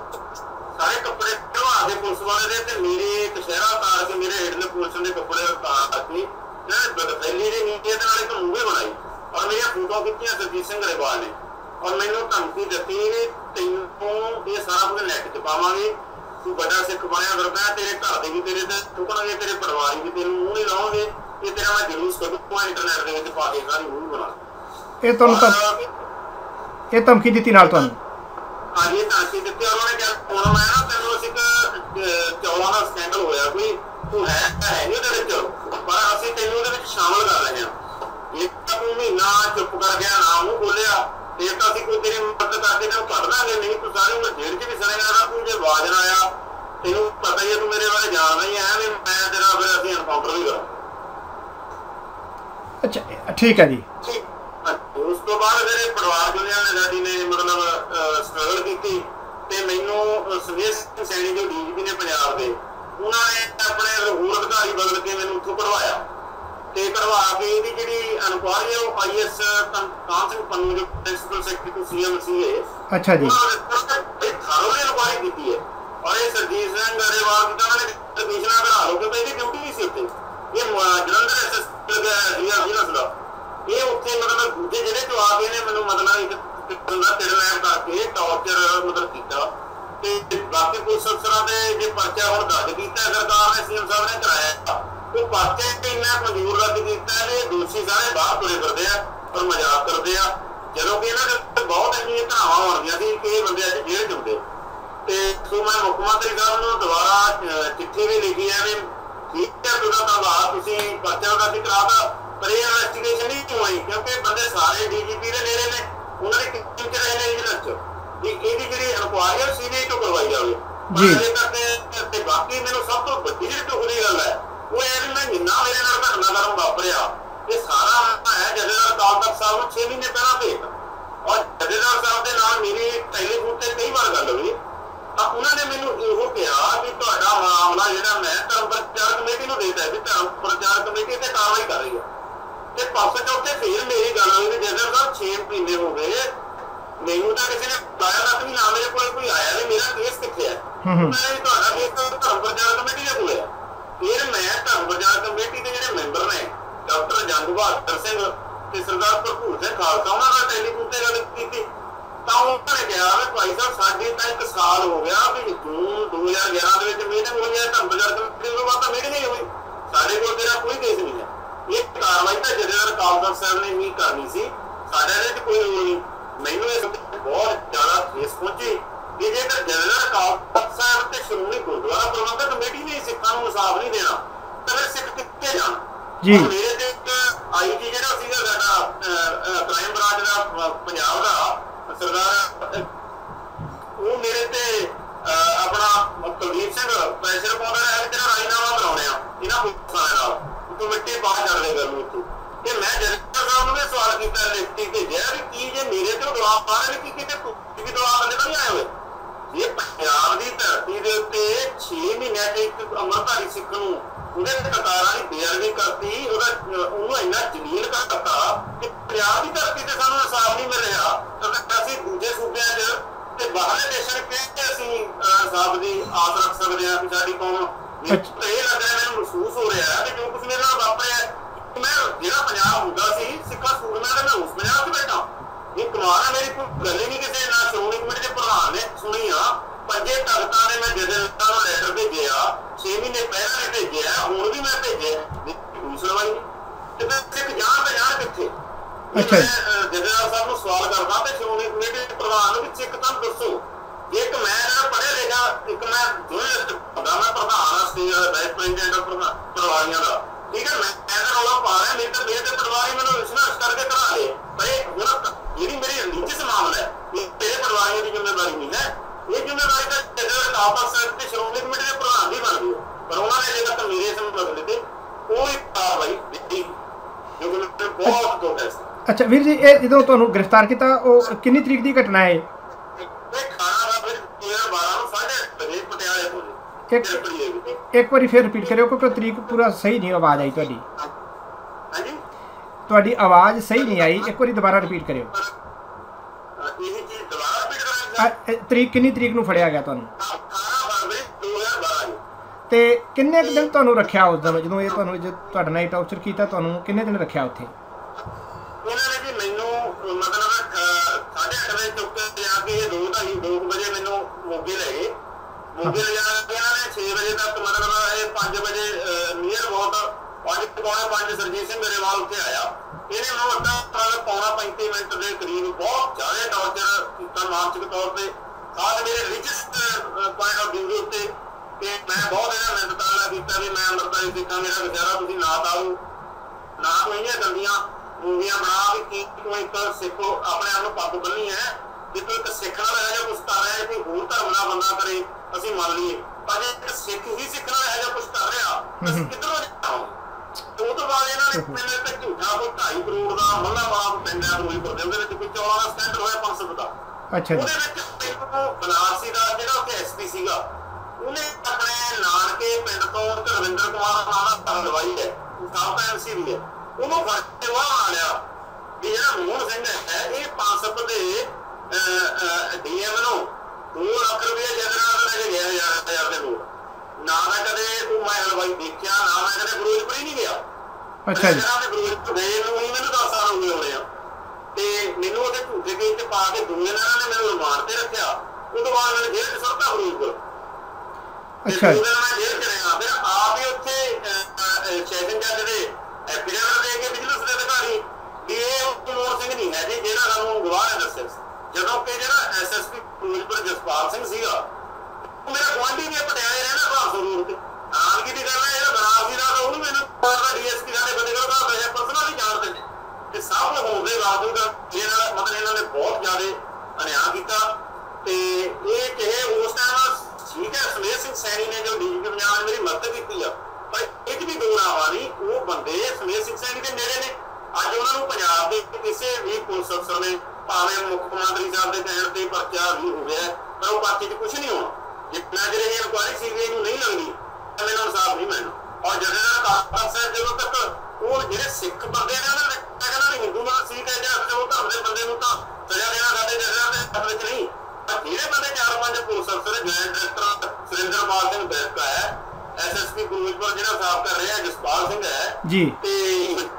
ਸਾਰੇ ਕੱਪੜੇ ਢਵਾ ਦੇ ਪੁਲਿਸ ਵਾਲੇ ਦੇ ਤੇ ਮੇਰੇ ਕਸ਼ਹਿਰਾ ਤਾਰ ਕੇ ਮੇਰੇ ਹੇਠਲੇ ਪੁਲਿਸ ਦੇ ਕੱਪੜੇ ਤਾਰ ਰੱਖੀ ਮੈਂ ਬਦਲੀ ਦੇ ਨੀਚੇ ਦੇ ਨਾਲ ਇੱਕ ਮੂਵੀ ਬਣਾਈ। ਔਰ ਮੇਰੀਆਂ ਫੋਟੋ ਖਿੱਚੀਆਂ ਸਰਜੀਤ ਸਿੰਘ ਗਰੇਵਾਲ ਨੇ। ਔਰ ਮੈਨੂੰ ਧਮਕੀ ਦਿੱਤੀ ਵੀ ਤੈਨੂੰ ਇਹ ਸਾਰਾ ਕੁਝ ਨੈਟ 'ਚ ਪਾਵਾਂਗੇ। ਤੂੰ ਵੱਡਾ ਸਿੱਖ ਬਣਿਆ ਫਿਰਦਾ ਤੇਰੇ ਘਰ ਦੇ ਵੀ ਤੇਰੇ ਤੇ ਠੁਕਣਗੇ ਤੇਰੇ ਪਰਿਵਾਰ ਵੀ ਤੈਨੂੰ ਮੂੰਹ ਨਹੀਂ ਲਾਉਣਗੇ ਇਹ ਤੇਰਾ ਮੈਂ ਜਲੂਸ ਕੱਢੂਗਾ ਇੰਟਰਨੈਟ ਦੇ ਵਿੱਚ ਪਾ ਕੇ ਸਾਰੀ ਮੂਵੀ ਬਣਾ। ਇਹ ਤੁਹਾਨੂੰ ਤਾਂ ਇਹ ਧਮਕੀ ਦਿੱਤੀ ਨਾਲ ਤੁਹਾਨੂੰ? ਹਾਂਜੀ ਇਹ ਧਮਕੀ ਦਿੱਤੀ ਔਰ ਉਹਨੇ ਕਿਹਾ ਹੁਣ ਮੈਂ ਨਾ ਤੈਨੂੰ ਅਸੀਂ ਇੱਕ ਚੌਲਾਂ ਦਾ ਸਕੈਂਡਲ ਹੋਇਆ ਕੋਈ। ਤੂੰ ਹੈ ਹੈ ਨਹੀਂ ਉਹਦੇ ਵਿੱਚ? ਪਰ ਅਸੀਂ ਤੈਨੂੰ ਉਹਦੇ ਵਿੱਚ ਸ਼ਾਮਲ ਕਰ ਰਹੇ ਹਾਂ। ਇਹ ਤਾਂ ਮਹੀਨਾ ਚੁੱਪ ਕਰ ਗਿਆ ਨਾ ਮੂੰਹ ਬੋਲਿਆ। ਤੇ ਤਾਂ ਅਸੀਂ ਕੋਈ ਤੇਰੀ ਮਦਦ ਕਰਕੇ ਤੈਨੂੰ ਕੱਢ ਦਾਂਗੇ ਨਹੀਂ ਤੂੰ ਸਾਰੀ ਉਮਰ ਜੇਲ੍ਹ 'ਚ ਵੀ ਸਰੇਗਾ ਨਾ ਤੂੰ ਜੇ ਆਵਾਜ਼ ਨਾ ਆਇਆ ਤੈਨੂੰ ਪਤਾ ਹੀ ਹੈ ਤੂੰ ਮੇਰੇ ਬਾਰੇ ਜਾਣਦਾ ਹੀ ਹੈ ਵੀ ਮੈਂ ਤੇਰਾ ਫਿਰ ਅਸੀਂ ਐਨਕਾਊਂਟਰ ਵੀ ਕਰਾਂ ਅੱਛਾ ਠੀਕ ਹੈ ਜੀ। ਉਸ ਤੋਂ ਬਾਅਦ ਮੇਰੇ ਪਰਿਵਾਰ ਜੁੜਿਆ ਨੇ ਸਾਡੀ ਨੇ ਮਤਲਬ ਸਟਰਗਲ ਕੀਤੀ। ਤੇ ਮੈਨੂੰ ਸਿੰਘ ਸੈਣੀ ਜੋ ਡੀਜੀਪੀ ਨੇ ਪੰਜਾਬ ਦੇ ਉਹਨਾਂ ਨੇ ਆਪਣੇ ਹੋਰ ਅਧਿਕਾਰੀ ਬਦਲ ਕੇ ਮੈਨੂੰ ਉੱਥੋਂ ਕਢਵਾਇਆ। ਤੇ ਕਢਵਾ ਕੇ ਇਹਦੀ ਜਿਹੜੀ ਇਨਕੁਆਇਰੀ ਹੈ ਉਹ ਆਈਐਸ ਕਾਮ ਸਿੰਘ ਪੰਨੂ ਜੋ ਪ੍ਰਿੰਸੀਪਲ ਸੈਕਟਰੀ ਤੋਂ ਸੀਐਮ ਸੀਏ ਅੱਛਾ ਜੀ। ਥਾਰੋ ਨੇ ਇਨਕੁਆਇਰੀ ਕੀਤੀ ਹੈ। ਔਰ ਇਹ ਸਰਜੀਤ ਸਿੰਘ ਗਰੇਵਾਲ ਦੀ ਤਾਂ ਉਹਨਾਂ ਨੇ ਕਮਿਸ਼ਨਰ ਕਰਾ ਲਓ ਕਿਉਂਕਿ ਇਹਦੀ ਡਿਊਟੀ ਨਹੀਂ ਸੀ ਉੱਥੇ। ਇਹ ਜਲੰਧਰ ਐਸਐਸ ਲੱਗਿਆ ਸੀਆ ਜ਼ਿਲ੍ਹਾ ਦਾ ਇਹ ਉੱਥੇ ਮਤਲਬ ਦੂਜੇ ਜਿਹੜੇ ਤੋਂ ਆ ਗਏ ਨੇ ਮੈਨੂੰ ਮਤਲਬ ਇੱਕ ਦਾ ਕਿਡਨੈਪ ਕਰਕੇ ਟੌਰਚਰ ਮਤਲਬ ਕੀਤਾ। ਤੇ ਬਾਕੀ ਪੁਲਿਸ ਅਫਸਰਾਂ ਦੇ ਜੇ ਪਰਚਾ ਹੁਣ ਦਰਜ ਕੀਤਾ, ਸਰਕਾਰ ਨੇ, ਸੀਐਮ ਸਾਹਿਬ ਨੇ ਕਰਾਇਆ ਉਹ ਪਰਚੇ ਤੇ ਇੰਨਾ ਮਨਜ਼ੂਰ ਰੱਦ ਕੀਤਾ ਨੇ ਦੋਸ਼ੀ ਸਾਰੇ ਬਾਹਰ ਤੁਰੇ ਫਿਰਦੇ ਆ ਔਰ ਮਜ਼ਾਕ ਕਰਦੇ ਆ। ਜਦੋਂ ਕਿ ਇਹਨਾਂ ਦੇ ਬਹੁਤ ਇੰਨੀਆਂ ਧਾਰਾਵਾਂ ਹੋਣਗੀਆਂ ਸੀ ਕਿ ਇਹ ਬੰਦੇ ਅੱਜ ਜੇਲ੍ਹ ਚੁੰਦੇ ਤੇ ਸੋ ਮੈਂ ਮੁੱਖ ਮੰਤਰੀ ਸਾਹਿਬ ਨੂੰ ਦੁਬਾਰਾ ਚਿੱਠੀ ਵੀ ਲਿਖੀ ਹੈ ਵੀ ਠੀਕ ਹੈ, ਤੁਹਾਡਾ ਧੰਨਵਾਦ ਤੁਸੀਂ ਪਰਚਾ ਦਾ ਸੀ ਕਰਾਤਾ ਪਰ ਇਹ ਇਨਵੈਸਟੀਗੇਸ਼ਨ ਨਹੀਂ ਹੋਈ ਕਿਉਂਕਿ ਬੰਦੇ ਸਾਰੇ ਡੀਜੀਪੀ ਦੇ ਨੇੜੇ ਨੇ। ਉਹਨਾਂ ਦੇ ਕਿੰਨੇ ਰਹੇ ਨੇ ਵਿਜੀਲੈਂਸ ਚ ਵੀ ਇਹਦੀ ਜਿਹੜੀ ਇਨਕੁਆਇਰੀ ਹੈ ਸੀਬੀਆਈ ਤੋਂ ਕਰਵਾਈ ਜਾਵੇ। ਜੀ। ਤੱਕ ਤੇ- ਤੇ ਬਾਕੀ ਮੈਨੂੰ ਸਭ ਤੋਂ ਵੱਡੀ ਜਿਹੜੀ ਟੁਕੜੀ ਗੱਲ ਹੈ ਉਹ ਇਹ ਵੀ ਮੈਂ ਜਿੰਨਾ ਮੇਰੇ ਨਾਲ ਘਟਨਾ ਕਰਮ ਵਾਪਰਿਆ ਇਹ ਸਾਰਾ ਹੈ ਜਥੇਦਾਰ ਅਕਾਲ ਤਖਤ ਸਾਹਿਬ ਨੂੰ 6 ਮਹੀਨੇ ਪਹਿਲਾਂ ਭੇਜਤਾ। ਔਰ ਜਥੇਦਾਰ ਸਾਹਿਬ ਦੇ ਨਾਲ ਮੇਰੀ ਟੈਲੀਫੋਨ ਤੇ ਕਈ ਵਾਰ ਗੱਲ ਹੋਈ। ਤਾਂ ਉਹਨਾਂ ਨੇ ਮੈਨੂੰ ਇਹੋ ਕਿਹਾ ਕਿ ਤੁਹਾਡਾ ਮਾਮਲਾ ਜਿਹੜਾ ਮੈਂ ਧਰਮ ਪ੍ਰਚਾਰ ਕਮੇਟੀ ਨੂੰ ਦੇਤਾ ਵੀ ਧਰਮ ਪ੍ਰਚਾਰ ਕਮੇਟੀ ਤੇ ਕਾਰਵਾਈ ਕਰ ਰਹੀ ਹੈ। ਤੇ ਪਰਸੋਂ ਚੌਥੇ ਫੇਰ ਮੇਰੀ ਗੱਲ ਹੋਈ ਵੀ ਜਥੇਦਾਰ ਸਾਹਿਬ 6 ਮਹੀਨੇ ਹੋ ਗਏ। ਮੈਨੂੰ ਤਾਂ ਕਿਸੇ ਨੇ ਬੁਲਾਇਆ ਤੱਕ ਵੀ ਨਾ ਮੇਰੇ ਕੋਲ ਕੋਈ ਆਇਆ ਵੀ ਮੇਰਾ ਕੇਸ ਕਿੱਥੇ ਹੈ। ਮੈਂ ਤੁਹਾਡਾ ਕੇਸ ਧਰਮ ਪ੍ਰਚਾਰ ਕਮੇਟੀ ਦੇ ਕੋਲ ਹੈ। ਫਿਰ ਮੈਂ ਧਰਮ ਪ੍ਰਚਾਰ ਕਮੇਟੀ ਦੇ ਜਿਹੜੇ ਮੈਂਬਰ ਨੇ ਡਾਕਟਰ ਜੰਗ ਬਹਾਦਰ ਸਿੰਘ ਤੇ ਸਰਦਾਰ ਭਰਪੂਰ ਸਿੰਘ ਖਾਲਸਾ ਉਹਨਾਂ ਨਾਲ ਟੈਲੀਫੋਨ ਤੇ ਗੱਲ ਕੀਤੀ। ਤਾਂ ਉਹਨਾਂ ਨੇ ਕਿਹਾ ਵੀ ਭਾਈ ਸਾਹਿਬ ਸਾਡੇ ਤਾਂ ਇੱਕ ਸਾਲ ਹੋ ਗਿਆ ਵੀ ਜੂਨ 2011 ਦੇ ਵਿੱਚ ਮੀਟਿੰਗ ਹੋਈ ਹੈ ਧਰਮ ਪ੍ਰਚਾਰ ਕਮੇਟੀ ਤੋਂ ਬਾਅਦ ਤਾਂ ਮੀਟਿੰਗ ਨਹੀਂ ਹੋਈ ਸਾਡੇ ਕੋਲ ਤੇਰਾ ਕੋਈ ਕੇਸ ਨਹੀਂ ਹੈ। ਇਹ ਕਾਰਵਾਈ ਤਾਂ ਜਥੇਦਾਰ ਕਾਲਦਰ ਸਾਹਿਬ ਨੇ ਹੀ ਕਰਨੀ ਸੀ। ਸਾਡੇ 'ਚ ਕੋਈ ਨਹੀਂ। ਮੈਨੂੰ ਇਹ ਬਹੁਤ ਜ਼ਿਆਦਾ ਠੇਸ ਪਹੁੰਚੀ ਕਿ ਜੇਕਰ ਜਥੇਦਾਰ ਕਾਲਦਰ ਸਾਹਿਬ ਤੇ ਸ਼੍ਰੋਮਣੀ ਗੁਰਦੁਆਰਾ ਪ੍ਰਬੰਧਕ ਕਮੇਟੀ ਨੇ ਸਿੱਖਾਂ ਨੂੰ ਇਨਸਾਫ ਨਹੀਂ ਦੇਣਾ ਤਾਂ ਫਿਰ ਸਿੱਖ ਕਿੱਥੇ ਜਾਣ ਜੀ। ਮੇਰੇ ਤੇ ਇੱਕ ਆਈਜੀ ਜਿਹੜਾ ਸੀਗਾ ਸਾਡਾ ਕ੍ਰਾਈਮ ਬ੍ਰਾਂਚ ਦਾ ਪੰਜਾਬ ਦਾ, ਸਰਦਾਰ, ਉਹ ਮੇਰੇ ਤੇ ਆਪਣਾ ਕੁਲਦੀਪ ਸਿੰਘ ਪ੍ਰੈਸ਼ਰ ਪਾਉਂਦਾ ਰਿਹਾ ਤੇਰਾ ਰਾਜਨਾਮਾ ਕਰਾਉਣੇ ਆ, ਇਹਨਾਂ ਪੁਲਿਸਾਂ ਨਾਲ। ਤੂੰ ਮਿੱਟੀ ਪਾ ਛੱਡ ਦੇ ਗੱਲ ਨੂੰ ਤੇ ਮੈਂ ਜਨਰਲ ਸਾਹਿਬ ਨੂੰ ਵੀ ਸਵਾਲ ਕੀਤਾ, ਲਿਖਤੀ ਭੇਜਿਆ ਵੀ ਕੀ ਜੇ ਮੇਰੇ ਤੇ ਦਬਾਅ ਪਾ ਰਹੇ ਕਿ ਕਿਤੇ ਤੁਸੀਂ ਦਬਾਅ ਬੰਦੇ ਤਾਂ ਨਹੀਂ ਆਏ ਹੋਏ? ਇਹ ਪੰਜਾਬ ਦੀ ਧਰਤੀ ਦੇ ਉੱਤੇ 6 ਮਹੀਨਿਆਂ ਚ ਇੱਕ ਅੰਮ੍ਰਿਤਧਾਰੀ ਸਿੱਖ ਨੂੰ ਉਹਦੇ ਕਤਾਰਾਂ ਦੀ ਬੇਅਦਬੀ ਕਰਤੀ ਉਹਦਾ ਉਹਨੂੰ ਇੰਨਾ ਜਲੀਲ ਕਰਤਾ ਕਿ ਪੰਜਾਬ ਦੀ ਧਰਤੀ ਤੇ ਸਾਨੂੰ ਇਨਸਾਫ ਨਹੀਂ ਮਿਲ ਰਿਹਾ। ਤਾਂ ਅਸੀਂ ਦੂਜੇ ਸੂਬਿਆਂ 'ਚ ਤੇ ਬਾਹਰਲੇ ਦੇਸ਼ਾਂ 'ਚ ਕਿਵੇਂ ਅਸੀਂ ਇਨਸਾਫ ਦੀ ਆਸ ਰੱਖ ਸਕਦੇ ਹਾਂ ਕਿ ਸਾਡੀ ਕੌਮ ਇਹ ਲੱਗ ਰਿਹਾ ਮੈਨੂੰ ਮਹਿਸੂਸ ਹੋ ਰਿਹਾ ਹੈ ਕਿ ਜੋ ਕੁਝ ਮੇਰੇ ਨਾਲ ਵਾਪਰਿਆ ਮੈਂ ਜਿਹੜਾ ਪੰਜਾਬ ਹੁੰਦਾ ਸੀ ਸਿੱਖਾ ਸੂਰਮਾ ਦਾ ਮੈਂ ਉਸ ਪੰਜਾਬ 'ਚ ਬੈਠਾ। ਇਹ ਕਮਾਲ ਹੈ ਮੇਰੀ ਕੋਈ ਗੱਲ ਨਹੀਂ ਕਿਸੇ ਨਾਲ ਸ਼੍ਰੋਮਣੀ ਕਮੇਟੀ ਦੇ ਪ੍ਰਧਾਨ ਨੇ ਸੁਣੀ ਆ। ਪੰਜੇ ਤਖਤਾਂ ਨੇ ਮੈਂ ਜਥੇਦਾਰਾਂ ਨੂੰ ਲੈਟਰ ਭੇਜਿਆ 6 ਮਹੀਨੇ ਪਹਿਲਾਂ ਵੀ ਭੇਜਿਆ ਹੁਣ ਵੀ ਮੈਂ ਭੇਜਿਆ ਕੋਈ ਸੁਣਵਾਈ। ਨਹੀਂ ਤੇ ਫਿਰ ਸਿੱਖ ਜਾਣ ਤੇ ਜਾਣ ਕਿੱਥੇ? ਅੱਛਾ ਜੀ। ਮੈਂ, ਅਹ, ਜਥੇਦਾਰ ਸਾਹਿਬ ਨੂੰ ਸਵਾਲ ਕਰਦਾ ਤੇ ਸ਼੍ਰੋਮਣੀ ਕਮੇਟੀ ਦੇ ਪ੍ਰਧਾਨ ਨੂੰ ਵੀ ਸਿੱਖ ਤਾਂ ਦੱਸੋ। ਇੱਕ ਮੈਂ ਜਿਹੜਾ ਪੜ੍ਹਿਆ ਲਿਖਿਆ ਇੱਕ ਮੈਂ ਜੁਰਨਲਿਸਟ ਹੁੰਦਾ ਮੈਂ ਪ੍ਰਧਾਨ ਆ ਦਾ ਵਾਈਸ ਪ੍ਰੈਜ਼ੀਡੈਂਟ ਪਟਵਾਰੀਆਂ ਦਾ। ਠੀਕ ਹੈ ਮੈਂ ਐਸਾ ਰੌਲਾ ਪਾ ਰਿਹਾ ਮੇਰੇ ਤੇ ਮੇਰੇ ਤੇ ਪਟਵਾਰੀ ਮੈਨੂੰ ਸੰਘਰਸ਼ ਕਰਕੇ ਕਰਾ ਲਏ। ਪਰ ਇਹ ਹੁਣ ਜਿਹੜੀ ਮੇਰੀ ਰਿਲੀਜੀਅਸ ਮਾਮਲਾ ਹੈ ਇਹ ਤੇਰੇ ਪਟਵਾਰੀਆਂ ਦੀ ਜ਼ਿੰਮੇਵਾਰੀ ਨਹੀਂ ਹੈ। ਇਹ ਜ਼ਿੰਮੇਵਾਰੀ ਤਾਂ ਜਨਰਲ ਆਪਸ ਤੇ ਸ਼੍ਰੋਮਣੀ ਕਮੇਟੀ ਦੇ ਪ੍ਰਧਾਨ ਦੀ ਬਣਦੀ ਹੈ ਪਰ ਉਹਨਾਂ ਨੇ ਜੇ ਤੱਕ ਮੇਰੇ ਸਾਹਮਣੇ ਦਿੱਤੇ ਕੋਈ ਕਾਰਵਾਈ ਦਿੱਤੀ ਜੋ ਕਿ ਬਹੁਤ ਦੁੱਖ ਹੈ। ਅੱਛਾ ਵੀਰ ਜੀ ਇਹ ਜਦੋਂ ਤੁਹਾਨੂੰ ਗ੍ਰਿਫਤਾਰ ਕੀਤਾ ਉਹ ਕਿੰਨੀ ਤਰੀਕ ਦੀ ਘਟਨਾ ਹੈ? ਇਹ ਖਾਣਾ ਦਾ ਫਿਰ 2012 ਨੂੰ ਸਾਢੇ ਅੱਠ ਵਜੇ ਪਟਿਆਲੇ ਤੋਂ ਇੱਕ-। ਇੱਕ ਵਾਰੀ ਫਿਰ ਰਿਪੀਟ ਕਰਿਓ ਕਿਉਂਕਿ ਤਰੀਕ ਪੂਰਾ ਸਹੀ ਨਹੀਂ ਆਵਾਜ਼ ਆਈ ਤੁਹਾਡੀ। ਹਾਂਜੀ? ਤੁਹਾਡੀ ਆਵਾਜ਼ ਸਹੀ ਨਹੀਂ ਆਈ ਇੱਕ ਵਾਰੀ ਦੁਬਾਰਾ ਰਿਪੀਟ ਕਰਿਓ ਅਹ ਇਹ ਚੀਜ਼ ਦੁਬਾਰਾ ਰਿਪੀਟ ਕਰਾਂਗਾ ਅ- ਇਹ ਤਰੀਕ ਕਿੰਨੀ ਤਰੀਕ ਨੂੰ ਫੜਿਆ ਗਿਆ ਤੁਹਾਨੂੰ? 18 ਫਰਵਰੀ 2012 ਜੀ ਤੇ ਕਿੰਨੇ ਦਿਨ ਤੁਹਾਨੂੰ ਰੱਖਿਆ ਉਸ ਦਿਨ ਜਦੋਂ ਇਹ ਤੁਹਾਨੂੰ ਜੇ ਤੁਹਾਡੇ ਨਾਲ ਟੌਰਚਰ ਕੀਤਾ ਤੁਹਾਨੂੰ ਕਿੰਨੇ ਦਿਨ ਰੱਖਿਆ ਉੱਥੇ? ਇਹਨਾਂ ਨੇ ਜੀ ਮੈਨੂੰ ਮਤਲਬ ਅਹ, ਸਾਢੇ ਅੱਠ ਵਜੇ ਚੁੱਕ ਕੇ ਜਾ ਕੇ ਦੋ ਢਾਈ ਦੋ ਕੁ ਵਜੇ ਮੈਨੂੰ ਮੋਗੇ ਲੈ ਗਏ। ਮੋਗੇ ਲੈ ਜਾ ਕੇ ਨੇ 6 ਵਜੇ ਤੱਕ ਮਤਲਬ ਇਹ 5 ਵਜੇ ਨੀਅਰ ਅਬਾਊਟ ਪੰਜ ਪੌਣੇ ਪੰਜ ਸਰਜੀਤ ਸਿੰਘ ਗਰੇਵਾਲ ਉੱਥੇ ਆਇਆ। ਇਹਨੇ ਮੈਨੂੰ ਅੱਧਾ ਮਤਲਬ ਪੌਣਾ 35 ਮਿੰਟ ਦੇ ਕਰੀਬ ਬਹੁਤ ਜ਼ਿਆਦਾ ਟੌਰਚਰ ਕੀਤਾ ਮਾਨਸਿਕ ਤੌਰ ਤੇ। ਖਾਸ ਮੇਰੇ ਰਿਲੀਜੀਅਸ ਪੁਆਇੰਟ ਆਫ ਦੇ ਉੱਤੇ ਤੇ ਮੈਂ ਬਹੁਤ ਇਹਨਾਂ ਮਿਹਨਤ ਤਾਲਾ ਕੀਤਾ ਵੀ ਮੈਂ ਅੰਮ੍ਰਿਤਸਰ ਸਿੱਖਾਂ ਮੇਰਾ ਵਿਚਾਰਾ ਤੁਸੀਂ ਨਾ ਤਾਲੂ ਨਾ ਕੋਈ ਇਹ ਗੰਦੀਆਂ ਮੂਵੀਆਂ ਬਣਾ ਵੀ ਕੀ ਤੂੰ ਇੱਕ ਸਿੱਖ ਆਪਣੇ ਆਪ ਨੂੰ ਪੱਗ ਬੰਨੀ ਹੈ। ਜੇ ਤੂੰ ਇੱਕ ਸਿੱਖ ਨਾਲ ਇਹੋ ਜਿਹਾ ਕੁਝ ਕਰ ਰਿਹਾ ਹੈ ਕੋਈ ਹੋਰ ਧਰਮ ਦਾ ਬੰਦਾ ਕਰੇ ਅਸੀਂ ਮੰਨ ਲਈਏ। ਪਰ ਜੇ ਇੱਕ ਸਿੱਖ ਹੀ ਸਿੱਖ ਨਾਲ ਇਹੋ ਜਿਹਾ ਕੁਝ ਕਰ ਰਿਹਾ ਤਾਂ ਅਸੀਂ ਕਿੱਧਰੋਂ ਜਾਵਾਂਗੇ? ਤੇ ਉਹ ਤੋਂ ਬਾਅਦ ਇਹਨਾਂ ਨੇ ਮੈਨੂੰ ਇੱਕ ਝੂਠਾ ਕੋਈ 2.5 ਕਰੋੜ ਦਾ ਮੱਲਾ ਮਾਪ ਪਿੰਡ ਹੈ ਫਿਰੋਜ਼ਪੁਰ ਦੇ ਉਹਦੇ ਵਿੱਚ ਕੋਈ ਚੌਲਾਂ ਦਾ ਸਟੈਂਡਰ ਹੋਇਆ 500 ਦਾ। ਅੱਛਾ ਜੀ। ਉਹਦੇ ਵਿੱਚ ਇੱਕ ਬਨਾਰਸੀ ਦਾ ਜਿਹੜਾ ਉੱਥੇ ਐਸਪੀ ਸੀਗਾ ਉਹਨੇ ਆਪਣੇ ਨਾਨਕੇ ਪਿੰਡ ਤੋਂ ਇੱਕ ਰਵਿੰਦਰ ਕੁਮਾਰ ਨਾਮ ਦਾ ਦਵਾਈ ਹੈ ਸਾਬਕਾ ਐਮਸੀ ਵੀ ਹੈ। ਉਹਨੂੰ ਫੜ ਕੇ ਵਾਹ ਆ ਲਿਆ ਵੀ ਜਿਹੜਾ ਮੋਹਨ ਸਿੰਘ ਹੈ ਇਹ ਪੰਸਪ ਦੇ ਡੀਐਮ ਨੂੰ 2 ਲੱਖ ਰੁਪਏ ਦਾ ਲੈ ਕੇ ਗਿਆ ਯਾਰ ਯਾਰ ਦੇ ਕੋਲ। ਨਾ ਮੈਂ ਕਦੇ ਉਹ ਮੈਂ ਹਲਵਾਈ ਦੇਖਿਆ ਨਾ ਮੈਂ ਕਦੇ ਫਿਰੋਜ਼ਪੁਰ ਹੀ ਨਹੀਂ ਗਿਆ। ਅੱਛਾ ਜੀ। ਜਿਹੜਾ ਫਿਰੋਜ਼ਪੁਰ ਗਏ ਨੂੰ ਹੀ ਮੈਨੂੰ 10 ਸਾਲ ਹੋ ਗਏ ਹੋਣੇ ਆ। ਤੇ ਮੈਨੂੰ ਉਹਦੇ ਝੂਠੇ ਕੇਸ ਤੇ ਪਾ ਕੇ ਦੂਏ ਨਾਲ ਨੇ ਮੈਨੂੰ ਰਿਮਾਂਡ ਤੇ ਰੱਖਿਆ। ਉਹ ਤੋਂ ਬਾਅਦ ਮੈਨੂੰ ਜੇਲ੍ਹ ਫਿਰੋਜ਼ਪੁਰ ਤੇ ਅੱਛਾ। ਜੀ ਮੈਂ ਜੇਲ੍ਹ ਚ ਰਿਹਾ ਫਿਰ ਆਪ ਹੀ ਉੱਥੇ ਸੈਸ਼ਨ ਜੱਜ ਦੇ ਐਫੀਡੇਵਿਟ ਦੇ ਕੇ ਵਿਜੀਲੈਂਸ ਦੇ ਅਧਿਕਾਰੀ ਵੀ ਇਹ ਉਹ ਮੋਹਨ ਸਿੰਘ ਨਹੀਂ ਹੈ ਜੀ ਜਿਹੜਾ ਸਾਨੂੰ ਗਵਾਹ ਨੇ ਦੱਸਿਆ। ਜਦੋਂ ਕਿ ਜਿਹੜਾ ਐਸਐਸਪੀ ਫਿਰੋਜ਼ਪੁਰ ਜਸਪਾਲ ਸਿੰਘ ਸੀਗਾ ਉਹ ਮੇਰਾ ਗੁਆਂਢੀ ਵੀ ਪਟਿਆਲੇ ਰਹਿੰਦਾ ਭਾਰਸੋ ਰੋਡ ਤੇ। ਆਮਗੀ ਦੀ ਗੱਲ ਹੈ ਜਿਹੜਾ ਬਨਾਰਸੀ ਦਾ ਉਹਨੂੰ ਮੈਨੂੰ ਪਤਾ ਡੀਐਸਪੀ ਸਾਡੇ ਬੰਦੇਗੜ ਦਾ ਵੈਸੇ ਪਰਸਨਲੀ ਜਾਣਦੇ ਨੇ। ਤੇ ਸਭ ਹੋਣ ਦੇ ਬਾਵਜੂਦ ਇਹਨਾਂ ਦਾ ਮਤਲਬ ਇਹਨਾਂ ਨੇ ਬਹੁਤ ਜ਼ਿਆਦਾ ਅਨਿਆਂ ਕੀਤਾ ਤੇ ਇਹ ਕਿਹੇ ਉਸ ਟਾਈਮ ਠੀਕ ਹੈ ਸੁਮੇਰ ਸਿੰਘ ਸੈਣੀ ਨੇ ਜੋ ਡੀਜੀਪੀ ਪੰਜਾਬ ਮੇਰੀ ਮਦਦ ਕੀਤੀ ਆ, ਪਰ ਇਹ ਵੀ ਦੋ ਰਾਵਾਂ ਉਹ ਬੰਦੇ ਸੁਮੇਰ ਸਿੰਘ ਸੈਣੀ ਦੇ ਨੇੜੇ ਨੇ। ਅੱਜ ਉਹਨਾਂ ਨੂੰ ਪੰਜਾਬ ਦੇ ਕਿਸੇ ਵੀ ਪੁਲਿਸ ਅਫਸਰ ਨੇ ਭਾਵੇਂ ਮੁੱਖ ਮੰਤਰੀ ਸਾਹਿਬ ਦੇ ਕਹਿਣ ਤੇ ਪਰਚਾ ਵੀ ਹੋ ਗਿਆ ਪਰ ਉਹ ਪਰਚੇ 'ਚ ਕੁਝ ਨਹੀਂ ਹੋਣਾ। ਜਿੰਨਾ ਚਿਰ ਇਹ ਇਨਕੁਆਇਰੀ ਸੀਬੀਆਈ ਨੂੰ ਨਹੀਂ ਲੱਗਦੀ ਮੈਨੂੰ ਇਨਸਾਫ ਨਹੀਂ ਮਿਲਣਾ। ਔਰ ਜਨਰਲ ਕਾਸਰ ਸਾਹਿਬ ਜਦੋਂ ਤੱਕ ਉਹ ਜਿਹੜੇ ਸਿੱਖ ਬੰਦੇ ਨੇ ਉਹਨਾਂ ਨੇ ਮੈਂ ਕਹਿੰਦਾ ਹਿੰਦੂ ਸਿੱਖ ਹੈ ਜਾਂ ਕਿਸੇ ਉਹ ਧਰਮ ਦੇ ਬੰਦੇ ਨੂੰ ਤਾਂ ਸਜ਼ਾ ਦੇਣਾ ਸਾਡੇ ਜਨਰਲ ਦੇ ਹੱਥ ਵਿੱਚ ਨਹੀਂ। ਪਰ ਜਿਹੜੇ ਬੰਦੇ ਚਾਰ ਪੰਜ ਪੁਲਿਸ ਅਫਸਰ ਜੁਆਇੰਟ ਡਾਇਰੈਕਟਰ ਸੁਰਿੰਦਰਪਾਲ ਸਿੰਘ ਬੈਸਕਾ ਹੈ ਐਸਐਸਪੀ ਫਿਰੋਜ਼ਪੁਰ ਜਿਹੜਾ ਸਾਫ਼ ਕਰ ਰਿਹਾ ਜਸਪਾਲ ਸਿੰਘ ਹੈ। ਜੀ। ਤੇ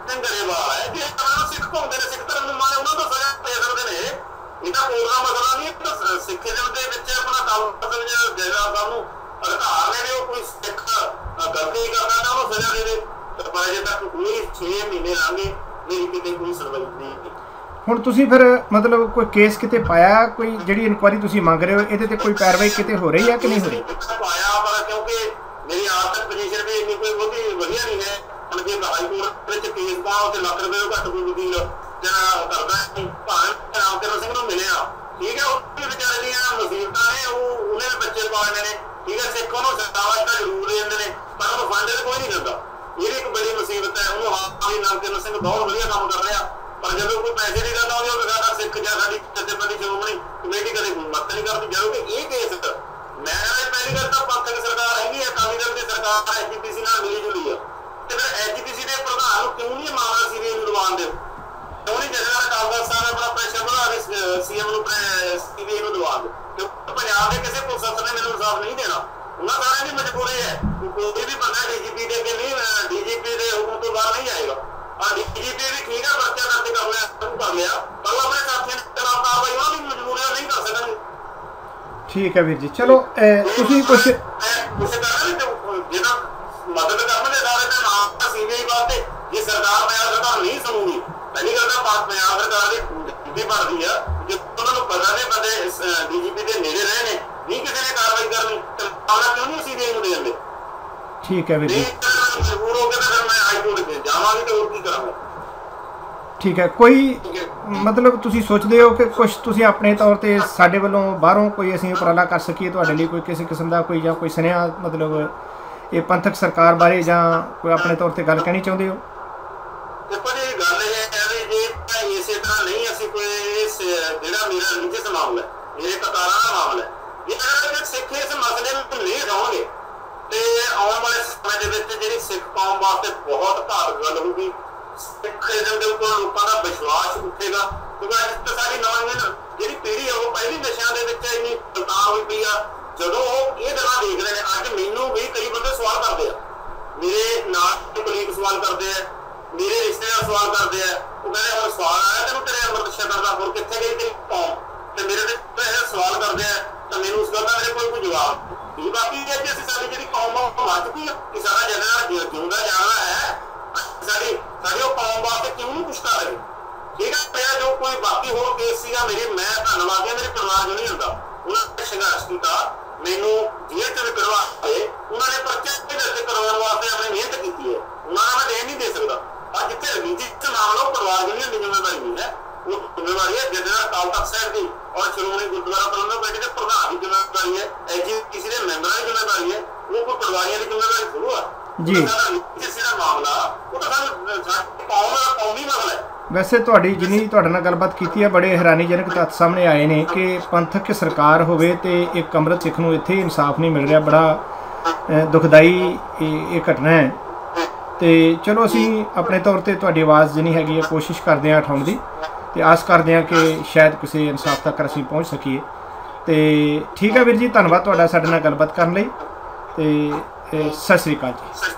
ਸਿੰਘ ਗਰੇਵਾਲ ਹੈ ਜੇ ਉਹਨਾਂ ਸਿੱਖ ਘੁੰਮਦੇ ਨੇ ਸਿੱਖ ਧਰਮ ਨੂੰ ਮੰਨ ਉਹਨਾਂ ਤੋਂ ਸਜ਼ਾ ਦੇ ਸਕਦੇ ਨੇ। ਇਹ ਤਾਂ ਕੋਲ ਦਾ ਮਸਲਾ ਨਹੀਂ ਇਹ ਤਾਂ ਸਿੱਖੀਜ਼ਮ ਦੇ ਵਿੱਚ ਆਪਣਾ ਕੰਮ ਕਰਨ ਜਿਹੜਾ ਜੈਦਾਰ ਸਾਹਿਬ ਨੂੰ ਅਧਿਕਾਰ ਨੇ ਉਹ ਕੋਈ ਸਿੱਖ ਗਲਤੀ ਕਰਦਾ ਤਾਂ ਉਹਨੂੰ ਸਜ਼ਾ ਦੇ ਦੇ। ਤੇ ਪਰ ਅਜੇ ਤੱਕ ਕੋਈ 6 ਮਹੀਨੇ ਲੰਘੇ। ਮੇਰੀ ਕਿਤੇ ਕੋਈ ਸੁਣਵਾਈ ਨਹੀਂ। ਹੁਣ ਤੁਸੀਂ ਫਿਰ ਮਤਲਬ ਕੋਈ ਕੇਸ ਕਿਤੇ ਪਾਇਆ ਕੋਈ ਜਿਹੜੀ ਇਨਕੁਆਇਰੀ ਤੁਸੀਂ ਮੰਗ ਰਹੇ ਹੋ ਇਹਦੇ ਤੇ ਕੋਈ ਕਾਰਵਾਈ ਕਿਤੇ ਹੋ ਰਹੀ ਹੈ ਕਿ ਨਹੀਂ ਹੋ ਰਹੀ? ਪਾਇਆ ਪਰ ਕਿਉਂਕਿ ਮੇਰੀ ਆਰਥਿਕ ਪੋਜੀਸ਼ਨ ਵੀ ਇੰਨੀ ਕੋਈ ਬਹੁਤੀ ਵਧੀਆ ਨਹੀਂ ਹੈ। ਹੁਣ ਜੇ ਹਾਈ ਕੋਰਟ ਵਿੱਚ ਕੇਸ ਪਾਓ ਤੇ ਲੱਖ ਰੁਪਏ ਤੋਂ ਘੱਟ ਕੋਈ ਵਕੀਲ ਜਿਹੜਾ ਕਰਦਾ ਹੈ ਭਾਵੇਂ ਰਾਮ ਕਰਨ ਸਿੰਘ ਨੂੰ ਮਿਲਿਆ। ਠੀਕ ਹੈ ਉਹ ਵੀ ਵਿਚਾਰੇ ਦੀਆਂ ਮੁਸੀਬਤਾਂ ਨੇ ਉਹ ਉਹਨੇ ਬੱਚੇ ਪਾਲਣੇ ਨੇ। ਠੀਕ ਹੈ ਸਿੱਖ ਉਹਨੂੰ ਸਤਾਵਾ ਜ਼ਰੂਰ ਦੇ ਦਿੰਦੇ ਨੇ ਪਰ ਉਹਨੂੰ ਫੰਡ ਕੋਈ ਨਹੀਂ ਦਿੰਦਾ। ਇਹ ਵੀ ਇੱਕ ਬੜੀ ਮੁਸੀਬਤ ਹੈ। ਉਹਨੂੰ ਹਾਂ ਵੀ ਸਿੰਘ ਬਹੁਤ ਵਧੀਆ ਕੰਮ ਕਰ ਰਿਹਾ। ਪਰ ਜਦੋਂ ਕੋਈ ਪੈਸੇ ਦੀ ਗੱਲ ਆਉਂਦੀ ਉਹ ਸਾਡਾ ਸਿੱਖ ਜਾਂ ਸਾਡੀ ਜਥੇਬੰਦੀ ਸ਼੍ਰੋਮਣੀ ਕਮੇਟੀ ਕਦੇ ਮਤ ਨਹੀਂ ਕਰਦੀ। ਜਦੋਂ ਕਿ ਇਹ ਕੇਸ ਮੈਂ ਕਹਿੰਦਾ ਪਹਿਲੀ ਗੱਲ ਤਾਂ ਪੰਥਕ ਸਰਕਾਰ ਹੈਗੀ ਹੈ, ਅਕਾਲੀ ਦਲ ਦੀ ਸਰਕਾਰ ਐਜੀਪੀਸੀ ਨਾਲ ਮਿਲੀ ਜੁਲੀ ਆ ਤੇ ਫਿਰ ਐਜੀਪੀਸੀ ਦੇ ਪ੍ਰਧਾਨ ਨੂੰ ਕਿਉਂ ਨਹੀਂ ਇਹ ਮਾਮਲਾ ਸੀਬੀਆਈ ਨੂੰ ਦਵਾਉਣ ਦਿਓ ਕਿਉਂ ਨਹੀਂ ਜਿਹੜਾ ਕਾਂਗਰਸ ਸਾਹਿਬ ਆਪਣਾ ਪ੍ਰੈਸ਼ਰ ਬਣਾ ਕੇ ਸੀਐਮ ਨੂੰ ਸੀਬੀਆਈ ਨੂੰ ਦਵਾ ਦਿਓ ਕਿਉਂਕਿ ਪੰਜਾਬ ਦੇ ਕਿਸੇ ਪੁਲਿਸ ਅਫਸਰ ਨੇ ਮੈਨੂੰ ਇਨਸਾਫ ਨਹੀਂ ਦੇਣਾ ਉਹਨਾਂ ਸਾਰਿਆਂ ਦੀ ਮਜਬੂਰੀ ਹੈ ਕੋਈ ਵੀ ਬੰਦਾ ਡੀਜੀਪੀ ਦੇ ਅੱਗੇ ਨਹੀਂ ਡੀਜੀਪੀ ਦੇ ਹੁਕਮ ਤੋਂ ਬਾਹਰ ਨਹੀਂ ਜਾਏਗਾ ਆ ਡੀਜੀਪੀ ਵੀ ਠੀਕ ਹੈ ਪਰਚਾ ਦਰਜ ਕਰ ਲਿਆ ਸ਼ੁਰੂ ਕਰ ਲਿਆ ਪਰ ਉਹ ਆਪਣੇ ਸਾਥੀਆਂ ਦੇ ਖਿਲਾਫ ਕਾਰਵਾਈ ਉਹਨਾਂ ਦੀ ਮਜਬੂਰੀਆਂ ਨਹੀਂ ਕਰ ਸਕਣਗੇ ਠੀਕ ਹੈ ਵੀਰ ਜੀ। ਚਲੋ ਤੁਸੀਂ ਕੁਝ ਕੁਝ ਕਰਨਾ ਨਹੀਂ ਤੇ ਜਿਹਦਾ ਮਦਦ ਕਰਨ ਦੇ ਦਾਅਵੇ ਤੇ ਨਾਮ ਸੀਬੀਆਈ ਵਾਸਤੇ ਜੇ ਸਰਕਾਰ ਪੰਜਾਬ ਸਰਕਾਰ ਨਹੀਂ ਸੁਣੂਗੀ ਪਹਿਲੀ ਗੱਲ ਤਾਂ ਬਾਤ ਪੰਜਾਬ ਸਰਕਾਰ ਦੀ ਡਿਊਟੀ ਬਣਦੀ ਆ। ਜੇ ਉਹਨਾਂ ਨੂੰ ਪਤਾ ਨੇ ਬੰਦੇ ਡੀਜੀਪੀ ਦੇ ਨੇੜੇ ਰਹੇ ਨੇ ਨਹੀਂ ਕਿਸੇ ਨੇ ਕਾਰਵਾਈ ਕਰਨੀ ਤੇ ਮਾਮਲਾ ਕਿਉਂ ਨਹੀਂ ਅਸੀਂ ਦੇ ਨੂੰ ਦੇ? ਦਿੰਦੇ ਠੀਕ ਹੈ ਵੀਰ ਜੀ। ਮਜਬੂਰ ਹੋ ਤਾਂ ਮੈਂ ਹਾਈ ਕੋਰਟ ਜਾਵਾਂਗੇ ਤੇ ਹੋਰ ਕੀ ਕਰਾਂਗੇ। ਠੀਕ ਹੈ ਕੋਈ ਮਤਲਬ ਤੁਸੀਂ ਸੋਚਦੇ ਹੋ ਕਿ ਕੁਝ ਤੁਸੀਂ ਆਪਣੇ ਤੌਰ ਤੇ ਸਾਡੇ ਵੱਲੋਂ ਬਾਹਰੋਂ ਕੋਈ ਅਸੀਂ ਉਪਰਾਲਾ ਕਰ ਸਕੀਏ ਤੁਹਾਡੇ ਲਈ ਕੋਈ ਕਿਸੇ ਕਿਸਮ ਦਾ ਕੋਈ ਜਾਂ ਕੋਈ ਸੁਨੇਹਾ ਮਤਲਬ ਇਹ ਪੰਥਕ ਸਰਕਾਰ ਬਾਰੇ ਜਾਂ ਕੋਈ ਆਪਣੇ ਤੌਰ ਤੇ ਗੱਲ ਕਹਿਣੀ ਚਾਹੁੰਦੇ ਹੋ? ਦੇਖੋ ਜੀ ਗੱਲ ਇਹ ਹੈ ਵੀ ਜੇ ਤਾਂ ਇਸੇ ਤਰ੍ਹਾਂ ਨਹੀਂ ਅਸੀਂ ਕੋਈ ਇਸ ਜਿਹੜਾ ਮੇਰਾ ਰਿਲੀਜੀਅਸ ਮਾਮਲਾ ਹੈ, ਮੇਰੇ ਕਤਾਰਾਂ ਦਾ ਮਾਮਲਾ ਹੈ, ਜੇ ਅਗਰ ਸਿੱਖ ਇਸ ਮਸਲੇ ਨੂੰ ਨਹੀਂ ਰਹੋਗੇ ਤੇ ਆਉਣ ਵਾਲੇ ਸਮੇਂ ਦੇ ਵਿੱਚ ਜਿਹੜੀ ਸਿੱਖ ਕੌਮ ਵਾਸਤੇ ਬਹੁਤ ਘਾਤਕ ਗੱਲ ਹੋਊਗੀ ਸਿੱਖ ਇਜ਼ਮ ਦੇ ਉੱਪਰ ਲੋਕਾਂ ਦਾ ਵਿਸ਼ਵਾਸ ਉੱਠੇਗਾ। ਕਿਉਂਕਿ ਅੱਜ ਤੱਕ ਸਾਡੀ ਨੌਜਵਾਨ ਜਿਹੜੀ ਪੀੜ੍ਹੀ ਹੈ ਉਹ ਪਹਿਲੀ ਨਸ਼ਿਆਂ ਦੇ ਵਿੱਚ ਇੰਨੀ ਤਲਤਾਨ ਹੋਈ ਪਈ ਆ। ਜਦੋਂ ਉਹ ਇਹ ਗੱਲਾਂ ਦੇਖਦੇ ਨੇ, ਅੱਜ ਮੈਨੂੰ ਵੀ ਕਈ ਬੰਦੇ ਸਵਾਲ ਕਰਦੇ ਆ। ਮੇਰੇ ਨਾਲ ਕਲੀਗ ਸਵਾਲ ਕਰਦੇ ਆ, ਮੇਰੇ ਰਿਸ਼ਤੇਦਾਰ ਸਵਾਲ ਕਰਦੇ ਆ। ਉਹ ਕਹਿੰਦੇ, ਹੁਣ ਸਵਾਲ ਆਇਆ ਤੈਨੂੰ ਤੇਰੇ ਅੰਮ੍ਰਿਤ ਛਕਣ ਦਾ ਹੋਰ ਕਿੱਥੇ ਗਈ ਤੇਰੀ ਕੌਮ? ਤੇ ਮੇਰੇ ਤੇ ਇਹ ਸਵਾਲ ਕਰਦੇ ਆ, ਤਾਂ ਮੈਨੂੰ ਉਸ ਗੱਲ ਦਾ ਮੇਰੇ ਕੋਲ ਕੋਈ ਜਵਾਬ ਇਹ ਬਾਕੀ ਇਹ ਹੈ ਕਿ ਅਸੀਂ ਸਾਡੀ ਜਿਹੜੀ ਕੌਮ ਆ, ਉਹ ਮਰ ਚੁੱਕੀ ਆ ਕਿ ਸਾਡਾ ਜਨਰਲ ਹੈ ਮੇਰੇ ਪਰਿਵਾਰ ਜੋ ਨਹੀਂ ਹੁੰਦਾ। ਉਹਨਾਂ ਨੇ ਸੰਘਰਸ਼ ਕੀਤਾ ਮੈਨੂੰ ਜੇਲ੍ਹ ਚ ਕਰਵਾ ਕੇ ਉਹਨਾਂ ਨੇ ਪਰਚੇ ਦੇ ਦਿੱਤੇ ਕਰਵਾਉਣ ਵਾਸਤੇ ਆਪਣੀ ਮਿਹਨਤ ਕੀਤੀ ਹੈ। ਉਹਨਾਂ ਦਾ ਮੈਂ ਦੇਣ ਨਹੀਂ ਦੇ ਸਕਦਾ। ਅੱਜ ਜਿੱਥੇ ਚ ਮਾਮਲਾ ਉਹ ਪਰਿਵਾਰ ਦੀ ਨਹੀਂ ਜ਼ਿੰਮੇਵਾਰੀ ਹੈ। ਉਹ ਜ਼ਿੰਮੇਵਾਰੀ ਹੈ ਜਨਰਲ ਅਕਾਲ ਤਖਤ ਸਾਹਿਬ ਦੀ ਔਰ ਸ਼੍ਰੋਮਣੀ ਗੁਰਦੁਆਰਾ ਪ੍ਰਬੰਧਕ ਕਮੇਟੀ ਦੇ ਪ੍ਰਧਾਨ ਦੀ ਜ਼ਿੰਮੇਵਾਰੀ ਹੈ। ਐਜੀ ਕਿਸੇ ਦੇ ਮੈਂਬਰਾਂ ਦੀ ਜ਼ਿੰਮੇਵਾਰੀ ਹੈ। ਉਹ ਕੋਈ ਪਰਿਵਾਰੀਆਂ ਦੀ ਜ਼ਿੰਮੇਵਾਰੀ ਥੋੜ੍ਹਾ ਹੈ ਜੀ। ਦਾ ਮਾਮਲਾ ਉਹ ਤਾਂ ਸਾਨੂੰ ਕੌਮ ਦਾ ਕੌਮੀ ਮਸਲਾ ਹੈ। ਵੈਸੇ ਤੁਹਾਡੀ ਜਿੰਨੀ ਤੁਹਾਡੇ ਨਾਲ ਗੱਲਬਾਤ ਕੀਤੀ ਹੈ, ਬੜੇ ਹੈਰਾਨੀਜਨਕ ਤੱਥ ਸਾਹਮਣੇ ਆਏ ਨੇ ਕਿ ਪੰਥਕ ਸਰਕਾਰ ਹੋਵੇ ਤੇ ਇੱਕ ਅੰਮ੍ਰਿਤ ਸਿੱਖ ਨੂੰ ਇੱਥੇ ਇਨਸਾਫ ਨਹੀਂ ਮਿਲ ਰਿਹਾ, ਬੜਾ ਦੁਖਦਾਈ ਇਹ ਇਹ ਘਟਨਾ ਹੈ। ਤੇ ਚਲੋ ਅਸੀਂ ਆਪਣੇ ਤੌਰ ਤੇ ਤੁਹਾਡੀ ਆਵਾਜ਼ ਜਿੰਨੀ ਹੈਗੀ ਹੈ, ਕੋਸ਼ਿਸ਼ ਕਰਦੇ ਹਾਂ ਉਠਾਉਣ ਦੀ ਤੇ ਆਸ ਕਰਦੇ ਹਾਂ ਕਿ ਸ਼ਾਇਦ ਕਿਸੇ ਇਨਸਾਫ ਤੱਕ ਅਸੀਂ ਪਹੁੰਚ ਸਕੀਏ। ਤੇ ਠੀਕ ਹੈ ਵੀਰ ਜੀ, ਧੰਨਵਾਦ ਤੁਹਾਡਾ ਸਾਡੇ ਨਾਲ ਗੱਲਬਾਤ ਕਰਨ ਲਈ ਤੇ ਸਤਿ ਸ੍ਰੀ ਅਕਾਲ ਜੀ।